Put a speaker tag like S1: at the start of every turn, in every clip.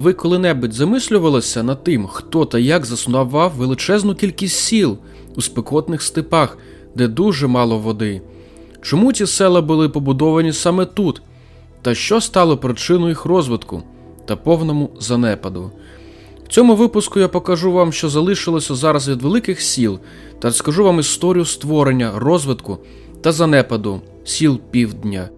S1: Ви коли-небудь замислювалися над тим, хто та як заснував величезну кількість сіл у спекотних степах, де дуже мало води? Чому ці села були побудовані саме тут? Та що стало причиною їх розвитку та повному занепаду? В цьому випуску я покажу вам, що залишилося зараз від великих сіл, та розкажу вам історію створення, розвитку та занепаду сіл півдня.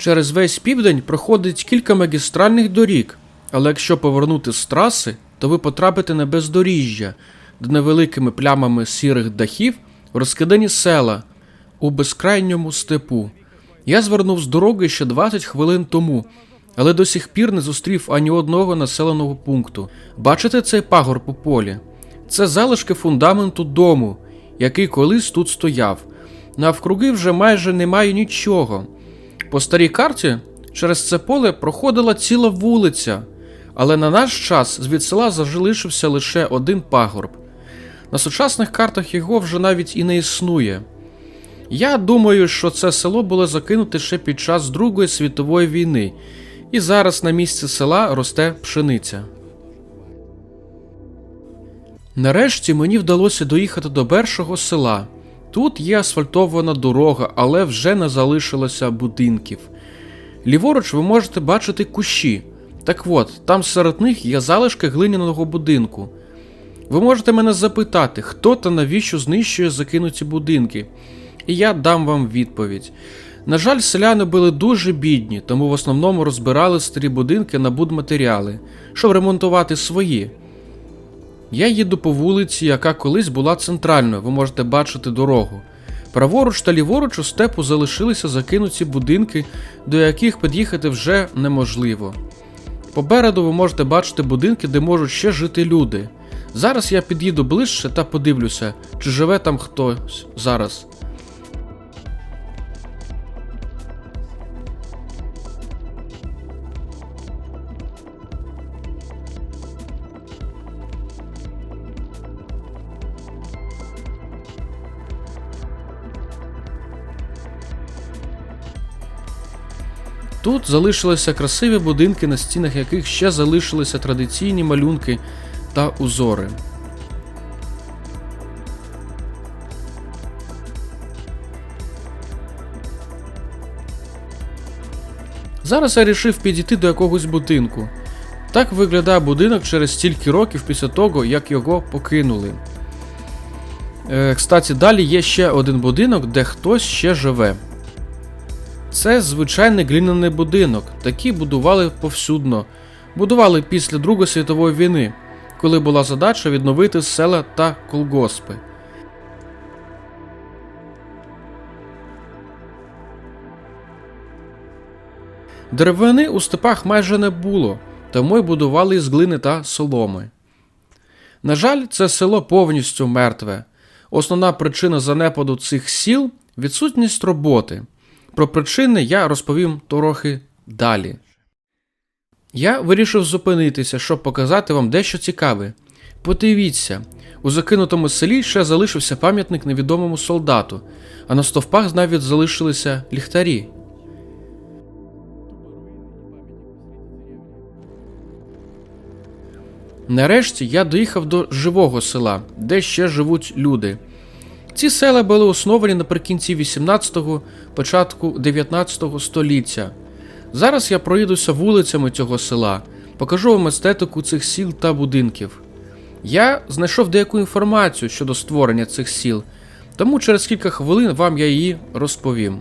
S1: Через весь південь проходить кілька магістральних доріг, але якщо повернути з траси, то ви потрапите на бездоріжжя, де невеликими плямами сірих дахів розкидані села у безкрайньому степу. Я звернув з дороги ще 20 хвилин тому, але до сих пір не зустрів ані одного населеного пункту. Бачите цей пагорб у полі? Це залишки фундаменту дому, який колись тут стояв. Навкруги вже майже немає нічого. По старій карті через це поле проходила ціла вулиця, але на наш час від села залишився лише один пагорб. На сучасних картах його вже навіть і не існує. Я думаю, що це село було закинуте ще під час Другої світової війни, і зараз на місці села росте пшениця. Нарешті мені вдалося доїхати до першого села. Тут є асфальтована дорога, але вже не залишилося будинків. Ліворуч ви можете бачити кущі. Так от, там серед них є залишки глиняного будинку. Ви можете мене запитати, хто та навіщо знищує закинуті будинки, і я дам вам відповідь. На жаль, селяни були дуже бідні, тому в основному розбирали старі будинки на будматеріали, щоб ремонтувати свої. Я їду по вулиці, яка колись була центральною, ви можете бачити дорогу. Праворуч та ліворуч у степу залишилися закинуті будинки, до яких під'їхати вже неможливо. Попереду ви можете бачити будинки, де можуть ще жити люди. Зараз я під'їду ближче та подивлюся, чи живе там хтось зараз. Тут залишилися красиві будинки, на стінах яких ще залишилися традиційні малюнки та узори. Зараз я вирішив підійти до якогось будинку. Так виглядає будинок через стільки років після того, як його покинули. Е, кстати, далі є ще один будинок, де хтось ще живе. Це звичайний глиняний будинок. Такі будували повсюдно. Будували після Другої світової війни, коли була задача відновити села та колгоспи. Деревини у степах майже не було, тому й будували із глини та соломи. На жаль, це село повністю мертве. Основна причина занепаду цих сіл відсутність роботи. Про причини я розповім трохи далі. Я вирішив зупинитися, щоб показати вам дещо цікаве. Подивіться, у закинутому селі ще залишився пам'ятник невідомому солдату, а на стовпах навіть залишилися ліхтарі. Нарешті я доїхав до живого села, де ще живуть люди. Ці села були основані наприкінці 18-го, початку 19-го століття. Зараз я проїдуся вулицями цього села, покажу вам естетику цих сіл та будинків. Я знайшов деяку інформацію щодо створення цих сіл, тому через кілька хвилин вам я її розповім.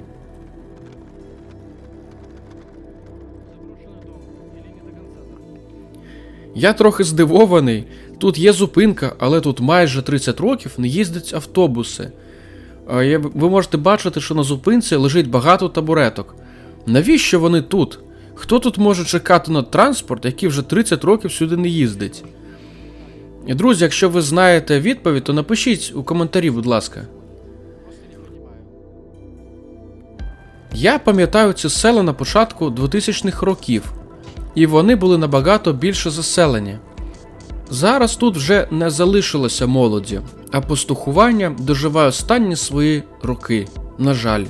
S1: Я трохи здивований. Тут є зупинка, але тут майже 30 років не їздять автобуси. Ви можете бачити, що на зупинці лежить багато табуреток. Навіщо вони тут? Хто тут може чекати на транспорт, який вже 30 років сюди не їздить? Друзі, якщо ви знаєте відповідь, то напишіть у коментарі, будь ласка. Я пам'ятаю ці села на початку 2000-х років, і вони були набагато більше заселені. Зараз тут вже не залишилося молоді, а пастухування доживає останні свої роки. На жаль.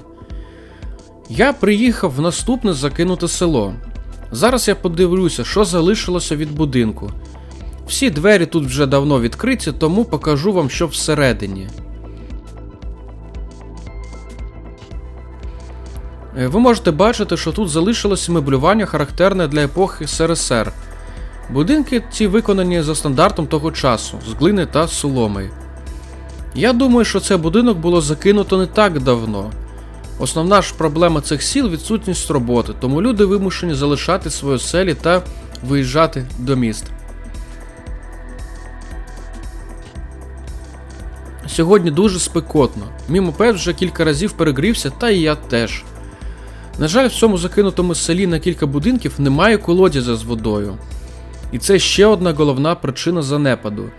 S1: Я приїхав в наступне закинуте село. Зараз я подивлюся, що залишилося від будинку. Всі двері тут вже давно відкриті, тому покажу вам, що всередині. Ви можете бачити, що тут залишилося меблювання характерне для епохи СРСР. Будинки ці виконані за стандартом того часу, з глини та соломи. Я думаю, що цей будинок було закинуто не так давно. Основна ж проблема цих сіл відсутність роботи, тому люди вимушені залишати свої оселі та виїжджати до міст. Сьогодні дуже спекотно. Мій вже кілька разів перегрівся, та і я теж. На жаль, в цьому закинутому селі на кілька будинків немає колодязя з водою. І це ще одна головна причина занепаду.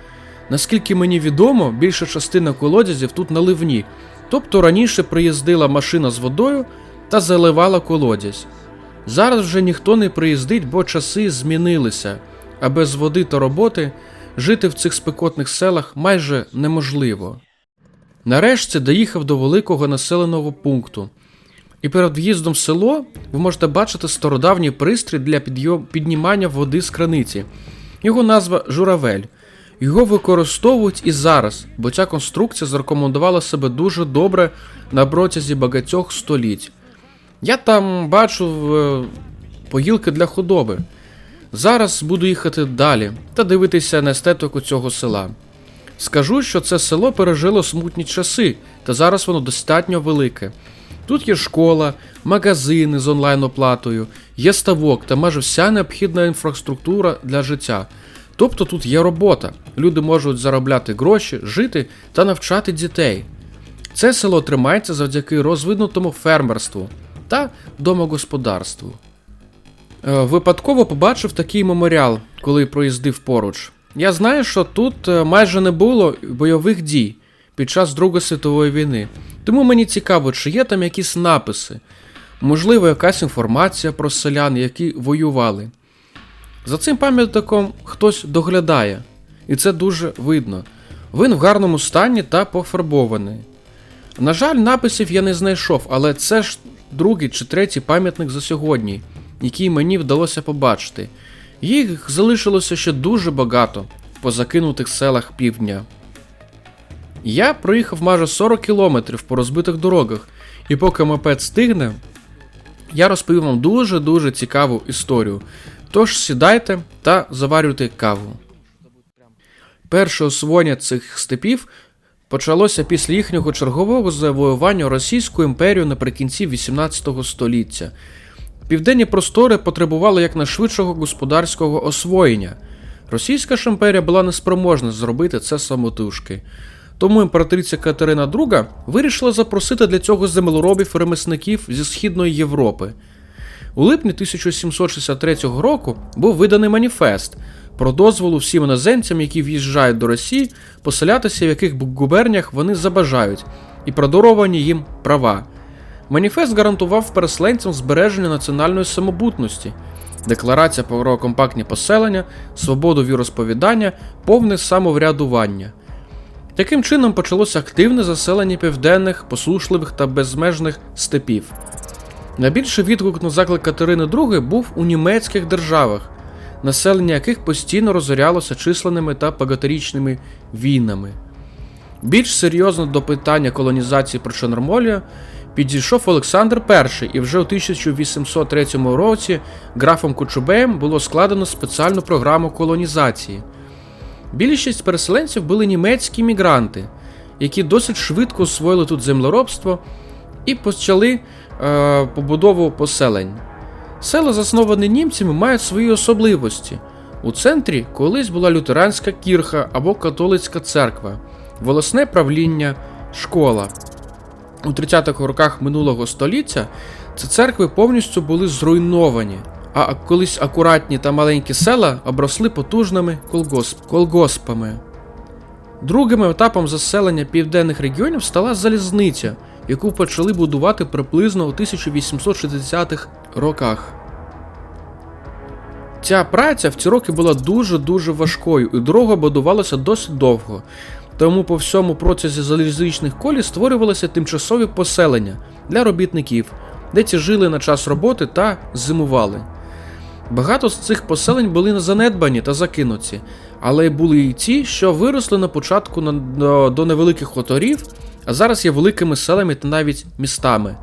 S1: Наскільки мені відомо, більша частина колодязів тут наливні, тобто раніше приїздила машина з водою та заливала колодязь. Зараз вже ніхто не приїздить, бо часи змінилися, а без води та роботи жити в цих спекотних селах майже неможливо. Нарешті доїхав до великого населеного пункту. І перед в'їздом в село ви можете бачити стародавній пристрій для піднімання води з краниці. Його назва журавель. Його використовують і зараз, бо ця конструкція зарекомендувала себе дуже добре на протязі багатьох століть. Я там бачив е, поїлки для худоби. Зараз буду їхати далі та дивитися на естетику цього села. Скажу, що це село пережило смутні часи, та зараз воно достатньо велике. Тут є школа, магазини з онлайн-оплатою, є ставок та майже вся необхідна інфраструктура для життя. Тобто тут є робота, люди можуть заробляти гроші, жити та навчати дітей. Це село тримається завдяки розвинутому фермерству та домогосподарству. Е, Випадково побачив такий меморіал, коли проїздив поруч. Я знаю, що тут е, майже не було бойових дій під час Другої світової війни. Тому мені цікаво, чи є там якісь написи, можливо, якась інформація про селян, які воювали. За цим пам'ятником хтось доглядає, і це дуже видно. Він в гарному стані та пофарбований. На жаль, написів я не знайшов, але це ж другий чи третій пам'ятник за сьогодні, який мені вдалося побачити. Їх залишилося ще дуже багато по закинутих селах півдня. Я проїхав майже 40 кілометрів по розбитих дорогах, і поки мопед стигне, я розповім вам дуже-дуже цікаву історію. Тож сідайте та заварюйте каву. Перше освоєння цих степів почалося після їхнього чергового завоювання Російською імперією наприкінці 18 століття. Південні простори потребували якнайшвидшого господарського освоєння. Російська ж імперія була неспроможна зробити це самотужки. Тому імператриця Катерина II вирішила запросити для цього землеробів і ремісників зі Східної Європи. У липні 1763 року був виданий маніфест про дозволу всім іноземцям, які в'їжджають до Росії, поселятися в яких губерніях вони забажають, і продаровані їм права. Маніфест гарантував переселенцям збереження національної самобутності, декларація про компактні поселення, свободу віросповідання, повне самоврядування. Таким чином почалося активне заселення південних, посушливих та безмежних степів. Найбільший відгук на заклик Катерини II був у німецьких державах, населення яких постійно розорялося численними та багаторічними війнами. Більш серйозно до питання колонізації Причорномор'я підійшов Олександр І, і вже у 1803 році графом Кучубеєм було складено спеціальну програму колонізації. Більшість переселенців були німецькі мігранти, які досить швидко освоїли тут землеробство і почали е, побудову поселень. Села, засновані німцями, мають свої особливості. У центрі колись була лютеранська кірха або католицька церква, волосне правління, школа. У 30-х роках минулого століття ці церкви повністю були зруйновані, а колись акуратні та маленькі села обросли потужними колгосп... колгоспами. Другим етапом заселення південних регіонів стала залізниця, яку почали будувати приблизно у 1860-х роках. Ця праця в ці роки була дуже-дуже важкою, і дорога будувалася досить довго. Тому по всьому протязі залізничних колій створювалися тимчасові поселення для робітників, де ті жили на час роботи та зимували. Багато з цих поселень були занедбані та закинуті, але були і ті, що виросли на початку до, невеликих хуторів, а зараз є великими селами та навіть містами.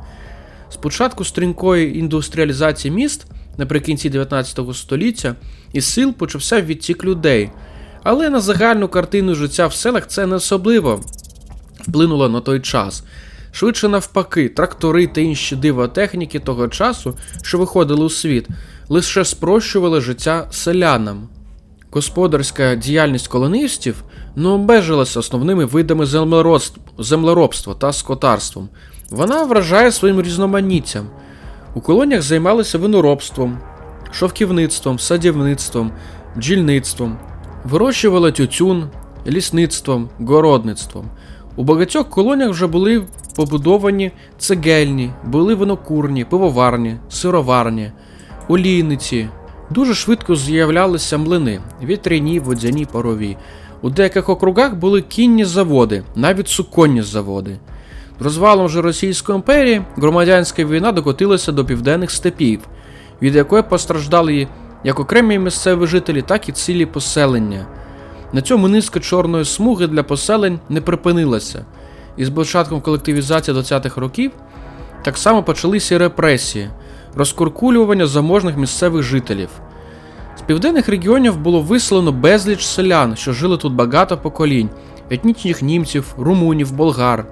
S1: Спочатку стрімкої індустріалізації міст наприкінці 19 століття із сил почався відтік людей, але на загальну картину життя в селах це не особливо вплинуло на той час. Швидше навпаки, трактори та інші дива техніки того часу, що виходили у світ, лише спрощували життя селянам. Господарська діяльність колоністів не обмежилася основними видами землеробства та скотарством. Вона вражає своїм різноманіттям. У колоніях займалися виноробством, шовківництвом, садівництвом, бджільництвом, вирощували тютюн, лісництвом, городництвом. У багатьох колоніях вже були побудовані цегельні, були винокурні, пивоварні, сироварні, олійниці. Дуже швидко з'являлися млини, вітряні, водяні, парові. У деяких округах були кінні заводи, навіть суконні заводи. Розвалом же Російської імперії громадянська війна докотилася до південних степів, від якої постраждали як окремі місцеві жителі, так і цілі поселення. На цьому низка чорної смуги для поселень не припинилася, і з початком колективізації 20-х років так само почалися репресії, розкуркулювання заможних місцевих жителів. З південних регіонів було виселено безліч селян, що жили тут багато поколінь, етнічних німців, румунів, болгар.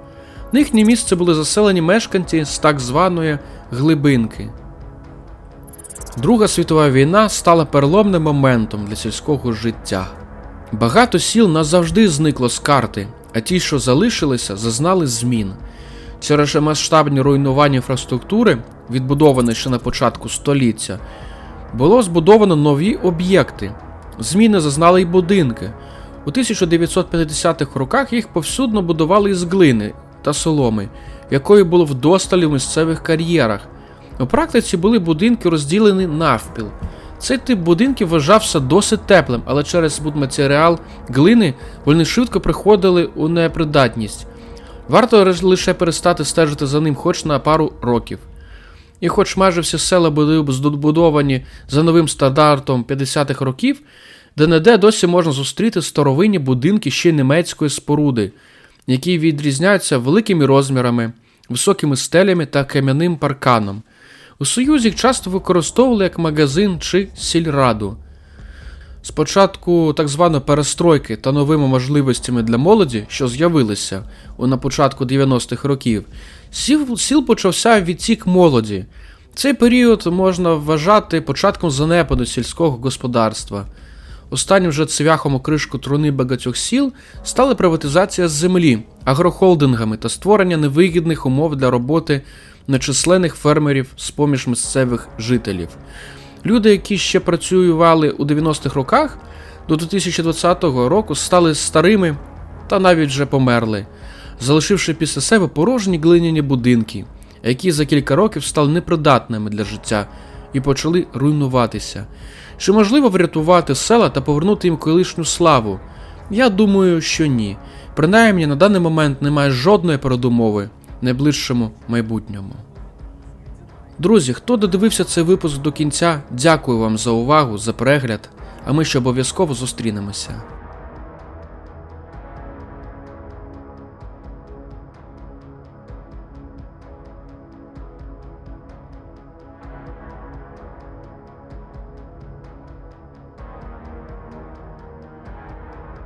S1: На їхнє місце були заселені мешканці з так званої глибинки. Друга світова війна стала переломним моментом для сільського життя. Багато сіл назавжди зникло з карти, а ті, що залишилися, зазнали змін. Через масштабні руйнування інфраструктури, відбудовані ще на початку століття, було збудовано нові об'єкти. Зміни зазнали й будинки. У 1950-х роках їх повсюдно будували із глини та соломи, якої було вдосталі в місцевих кар'єрах. У практиці були будинки розділені навпіл. Цей тип будинків вважався досить теплим, але через будматеріал глини вони швидко приходили у непридатність. Варто лише перестати стежити за ним хоч на пару років. І хоч майже всі села були збудовані за новим стандартом 50-х років, де-не-де досі можна зустріти старовинні будинки ще німецької споруди, які відрізняються великими розмірами, високими стелями та кам'яним парканом. У Союзі їх часто використовували як магазин чи сільраду. Спочатку так званої перестройки та новими можливостями для молоді, що з'явилися на початку 90-х років, сіл, сіл почався відтік молоді. Цей період можна вважати початком занепаду сільського господарства. Останнім же цвяхом у кришку труни багатьох сіл стала приватизація землі, агрохолдингами та створення невигідних умов для роботи нечисленних фермерів з поміж місцевих жителів. Люди, які ще працювали у 90-х роках, до 2020 року стали старими та навіть вже померли, залишивши після себе порожні глиняні будинки, які за кілька років стали непридатними для життя і почали руйнуватися. Чи можливо врятувати села та повернути їм колишню славу? Я думаю, що ні. Принаймні на даний момент немає жодної передумови в найближчому майбутньому. Друзі, хто додивився цей випуск до кінця, дякую вам за увагу, за перегляд, а ми ще обов'язково зустрінемося.